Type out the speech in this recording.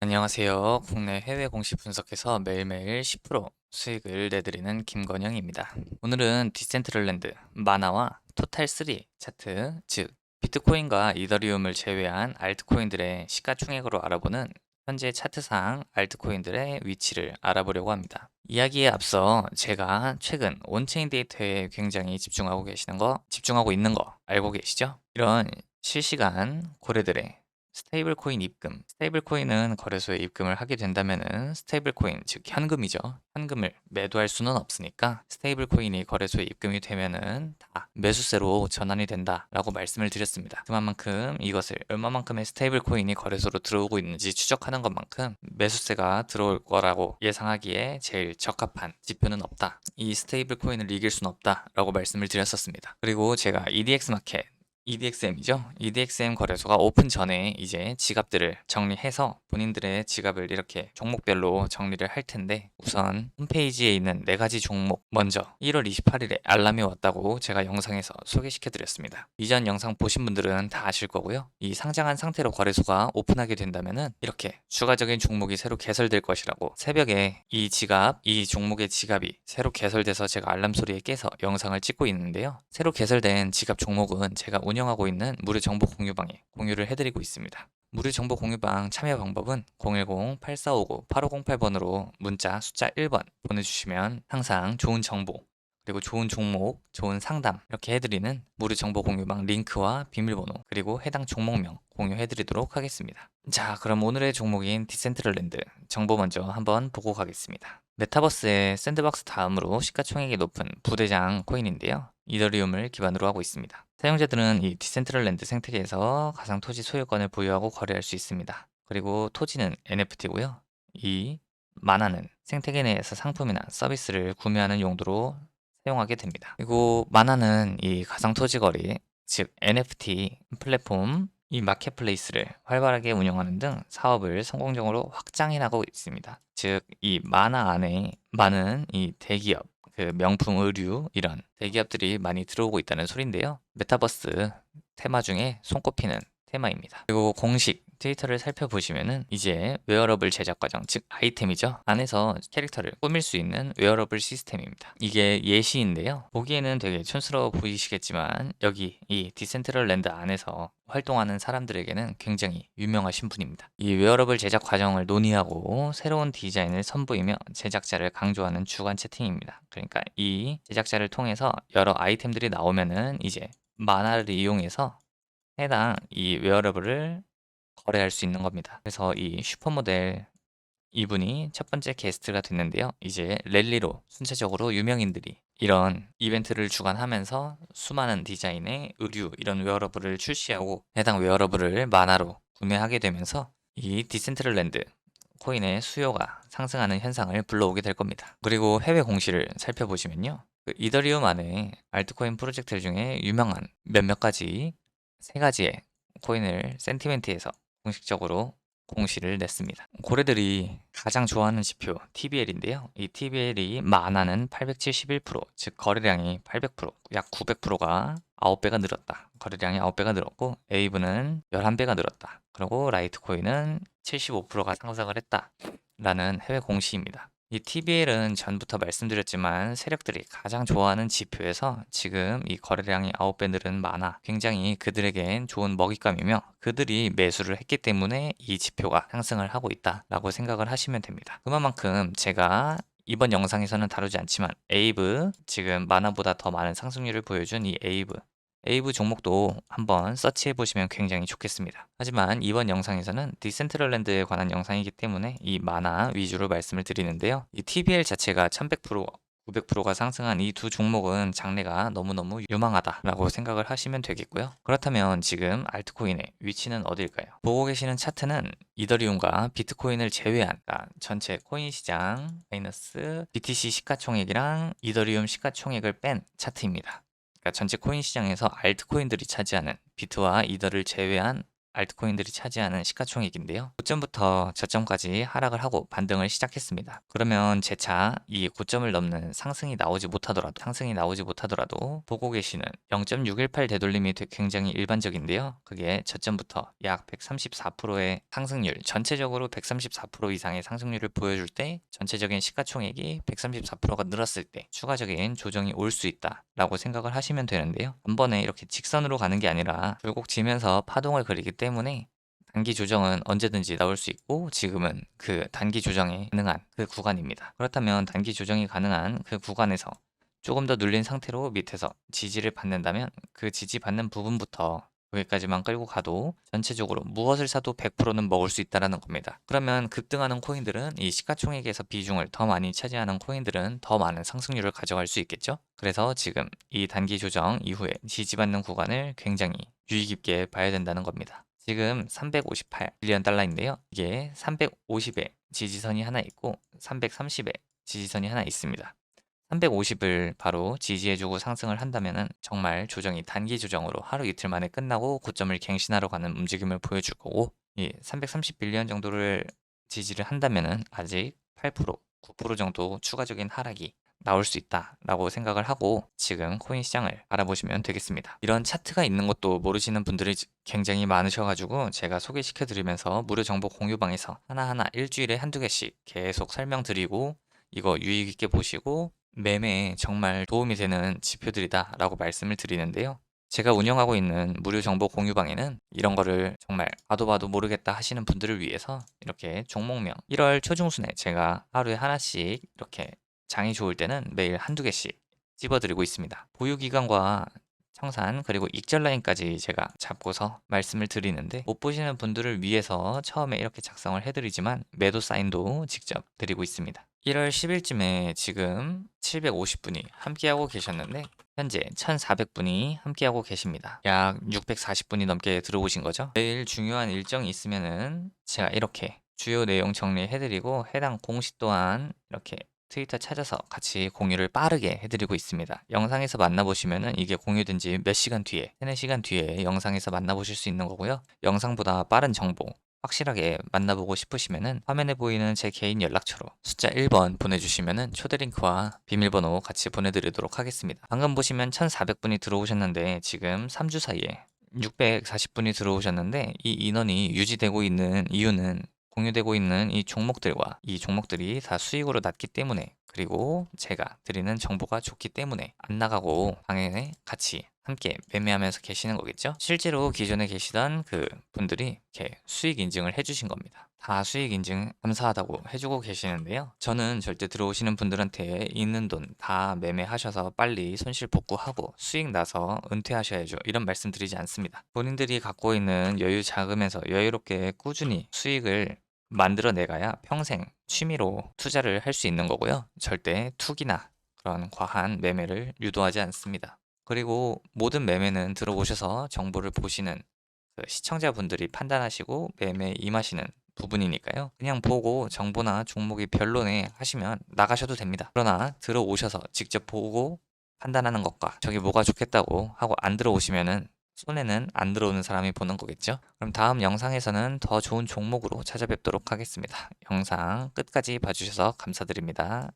안녕하세요. 국내 해외 공시 분석해서 매일매일 10% 수익을 내드리는 김건영입니다. 오늘은 디센트럴랜드, 마나와 토탈3 차트, 즉 비트코인과 이더리움을 제외한 알트코인들의 시가총액으로 알아보는 현재 차트상 알트코인들의 위치를 알아보려고 합니다. 이야기에 앞서 제가 최근 온체인 데이터에 굉장히 집중하고 계시는 거, 집중하고 있는 거 알고 계시죠? 이런 실시간 고래들의 스테이블 코인 입금. 스테이블 코인은 거래소에 입금을 하게 된다면은 스테이블 코인, 즉 현금이죠. 현금을 매도할 수는 없으니까 스테이블 코인이 거래소에 입금이 되면은 다 매수세로 전환이 된다라고 말씀을 드렸습니다. 그만큼 이것을 얼마만큼의 스테이블 코인이 거래소로 들어오고 있는지 추적하는 것만큼 매수세가 들어올 거라고 예상하기에 제일 적합한 지표는 없다. 이 스테이블 코인을 이길 수는 없다라고 말씀을 드렸었습니다. 그리고 제가 EDX 마켓 EDXM이죠. EDXM 거래소가 오픈 전에 이제 지갑들을 정리해서 본인들의 지갑을 이렇게 종목별로 정리를 할 텐데 우선 홈페이지에 있는 네 가지 종목 먼저 1월 28일에 알람이 왔다고 제가 영상에서 소개시켜 드렸습니다. 이전 영상 보신 분들은 다 아실 거고요. 이 상장한 상태로 거래소가 오픈하게 된다면은 이렇게 추가적인 종목이 새로 개설될 것이라고 새벽에 이 지갑, 이 종목의 지갑이 새로 개설돼서 제가 알람 소리에 깨서 영상을 찍고 있는데요. 새로 개설된 지갑 종목은 제가 운영 운영하고 있는 무료 정보 공유방에 공유를 해드리고 있습니다. 무료 정보 공유방 참여 방법은 010-8459-8508번으로 문자 숫자 1번 보내주시면 항상 좋은 정보 그리고 좋은 종목, 좋은 상담 이렇게 해드리는 무료 정보 공유방 링크와 비밀번호 그리고 해당 종목명 공유해드리도록 하겠습니다. 자 그럼 오늘의 종목인 디센트럴랜드 정보 먼저 한번 보고 가겠습니다. 메타버스의 샌드박스 다음으로 시가총액이 높은 부대장 코인인데요. 이더리움을 기반으로 하고 있습니다. 사용자들은 이 디센트럴랜드 생태계에서 가상 토지 소유권을 보유하고 거래할 수 있습니다. 그리고 토지는 NFT고요. 이 만화는 생태계 내에서 상품이나 서비스를 구매하는 용도로 사용하게 됩니다. 그리고 만화는 이 가상 토지 거래, 즉 NFT 플랫폼 이 마켓플레이스를 활발하게 운영하는 등 사업을 성공적으로 확장해 나가고 있습니다. 즉, 이 만화 안에 많은 이 대기업, 그 명품 의류 이런 대기업들이 많이 들어오고 있다는 소린데요. 메타버스 테마 중에 손꼽히는 테마입니다. 그리고 공식 데이터를 살펴보시면은 이제 웨어러블 제작 과정, 즉 아이템이죠. 안에서 캐릭터를 꾸밀 수 있는 웨어러블 시스템입니다. 이게 예시인데요. 보기에는 되게 촌스러워 보이시겠지만 여기 이 디센트럴 랜드 안에서 활동하는 사람들에게는 굉장히 유명하신 분입니다. 이 웨어러블 제작 과정을 논의하고 새로운 디자인을 선보이며 제작자를 강조하는 주간 채팅입니다. 그러니까 이 제작자를 통해서 여러 아이템들이 나오면은 이제 만화를 이용해서 해당 이 웨어러블을 거래할 수 있는 겁니다. 그래서 이 슈퍼모델 이분이 첫 번째 게스트가 됐는데요. 이제 랠리로 순차적으로 유명인들이 이런 이벤트를 주관하면서 수많은 디자인의 의류 이런 웨어러블을 출시하고 해당 웨어러블을 만화로 구매하게 되면서 이 디센트럴랜드 코인의 수요가 상승하는 현상을 불러오게 될 겁니다. 그리고 해외 공시를 살펴보시면요. 그 이더리움 안에 알트코인 프로젝트 중에 유명한 몇몇 가지 세 가지의 코인을 센티멘트에서 공식적으로 공시를 냈습니다. 고래들이 가장 좋아하는 지표 TBL인데요. 이 TBL이 만화는 871%, 즉 거래량이 800%, 약 900%가 9배가 늘었다. 거래량이 9배가 늘었고 에이브는 11배가 늘었다. 그리고 라이트코인은 75%가 상승을 했다. 라는 해외 공시입니다. 이 TBL은 전부터 말씀드렸지만 세력들이 가장 좋아하는 지표에서 지금 이 거래량이 9배 늘은 많아 굉장히 그들에겐 좋은 먹잇감이며 그들이 매수를 했기 때문에 이 지표가 상승을 하고 있다 라고 생각을 하시면 됩니다. 그만큼 제가 이번 영상에서는 다루지 않지만 에이브 지금 만화보다 더 많은 상승률을 보여준 이 에이브 에이브 종목도 한번 서치해 보시면 굉장히 좋겠습니다. 하지만 이번 영상에서는 디센트럴랜드에 관한 영상이기 때문에 이 만화 위주로 말씀을 드리는데요. 이 TBL 자체가 1100% 900%가 상승한 이 두 종목은 장래가 너무너무 유망하다라고 생각을 하시면 되겠고요. 그렇다면 지금 알트코인의 위치는 어딜까요? 보고 계시는 차트는 이더리움과 비트코인을 제외한 그러니까 전체 코인 시장 마이너스 BTC 시가총액이랑 이더리움 시가총액을 뺀 차트입니다. 그러니까 전체 코인 시장에서 알트코인들이 차지하는 비트와 이더를 제외한 알트코인들이 차지하는 시가총액인데요. 고점부터 저점까지 하락을 하고 반등을 시작했습니다. 그러면 재차 이 고점을 넘는 상승이 나오지 못하더라도 상승이 나오지 못하더라도 보고 계시는 0.618 되돌림이 되- 굉장히 일반적인데요. 그게 저점부터 약 134%의 상승률, 전체적으로 134% 이상의 상승률을 보여줄 때 전체적인 시가총액이 134%가 늘었을 때 추가적인 조정이 올 수 있다라고 생각을 하시면 되는데요. 한 번에 이렇게 직선으로 가는 게 아니라 굴곡 지면서 파동을 그리기 때문에 단기 조정은 언제든지 나올 수 있고 지금은 그 단기 조정이 가능한 그 구간입니다. 그렇다면 단기 조정이 가능한 그 구간에서 조금 더 눌린 상태로 밑에서 지지를 받는다면 그 지지 받는 부분부터 여기까지만 끌고 가도 전체적으로 무엇을 사도 100%는 먹을 수 있다라는 겁니다. 그러면 급등하는 코인들은 이 시가총액에서 비중을 더 많이 차지하는 코인들은 더 많은 상승률을 가져갈 수 있겠죠. 그래서 지금 이 단기 조정 이후에 지지받는 구간을 굉장히 유의 깊게 봐야 된다는 겁니다. 지금 358 빌리언 달러인데요. 이게 350에 지지선이 하나 있고 330에 지지선이 하나 있습니다. 350을 바로 지지해주고 상승을 한다면은 정말 조정이 단기 조정으로 하루 이틀 만에 끝나고 고점을 갱신하러 가는 움직임을 보여줄 거고 이330 빌리언 정도를 지지를 한다면은 아직 8% 9% 정도 추가적인 하락이 나올 수 있다라고 생각을 하고 지금 코인 시장을 알아보시면 되겠습니다. 이런 차트가 있는 것도 모르시는 분들이 굉장히 많으셔가지고 제가 소개시켜 드리면서 무료 정보 공유방에서 하나하나 일주일에 한두 개씩 계속 설명드리고 이거 유익 있게 보시고 매매에 정말 도움이 되는 지표들이다 라고 말씀을 드리는데요. 제가 운영하고 있는 무료 정보 공유방에는 이런 거를 정말 봐도 봐도 모르겠다 하시는 분들을 위해서 이렇게 종목명 1월 초중순에 제가 하루에 하나씩 이렇게 장이 좋을 때는 매일 한두 개씩 찝어드리고 있습니다. 보유기간과 청산 그리고 익절 라인까지 제가 잡고서 말씀을 드리는데 못 보시는 분들을 위해서 처음에 이렇게 작성을 해드리지만 매도 사인도 직접 드리고 있습니다. 1월 10일쯤에 지금 750분이 함께하고 계셨는데 현재 1,400분이 함께하고 계십니다. 약 640분이 넘게 들어오신 거죠. 내일 중요한 일정이 있으면은 제가 이렇게 주요 내용 정리해드리고 해당 공식 또한 이렇게 트위터 찾아서 같이 공유를 빠르게 해드리고 있습니다. 영상에서 만나보시면은 이게 공유된 지 몇 시간 뒤에, 3, 4시간 뒤에 영상에서 만나보실 수 있는 거고요. 영상보다 빠른 정보, 확실하게 만나보고 싶으시면은 화면에 보이는 제 개인 연락처로 숫자 1번 보내주시면은 초대 링크와 비밀번호 같이 보내드리도록 하겠습니다. 방금 보시면 1,400분이 들어오셨는데 지금 3주 사이에 640분이 들어오셨는데 이 인원이 유지되고 있는 이유는 공유되고 있는 이 종목들과 이 종목들이 다 수익으로 났기 때문에 그리고 제가 드리는 정보가 좋기 때문에 안 나가고 방에 같이 함께 매매하면서 계시는 거겠죠? 실제로 기존에 계시던 그 분들이 이렇게 수익 인증을 해주신 겁니다. 다 수익 인증 감사하다고 해주고 계시는데요. 저는 절대 들어오시는 분들한테 있는 돈 다 매매하셔서 빨리 손실 복구하고 수익 나서 은퇴하셔야죠. 이런 말씀 드리지 않습니다. 본인들이 갖고 있는 여유 자금에서 여유롭게 꾸준히 수익을 만들어내가야 평생 취미로 투자를 할 수 있는 거고요. 절대 투기나 그런 과한 매매를 유도하지 않습니다. 그리고 모든 매매는 들어오셔서 정보를 보시는 그 시청자분들이 판단하시고 매매에 임하시는 부분이니까요. 그냥 보고 정보나 종목이 별로네 하시면 나가셔도 됩니다. 그러나 들어오셔서 직접 보고 판단하는 것과 저게 뭐가 좋겠다고 하고 안 들어오시면은 손에는 안 들어오는 사람이 보는 거겠죠? 그럼 다음 영상에서는 더 좋은 종목으로 찾아뵙도록 하겠습니다. 영상 끝까지 봐주셔서 감사드립니다.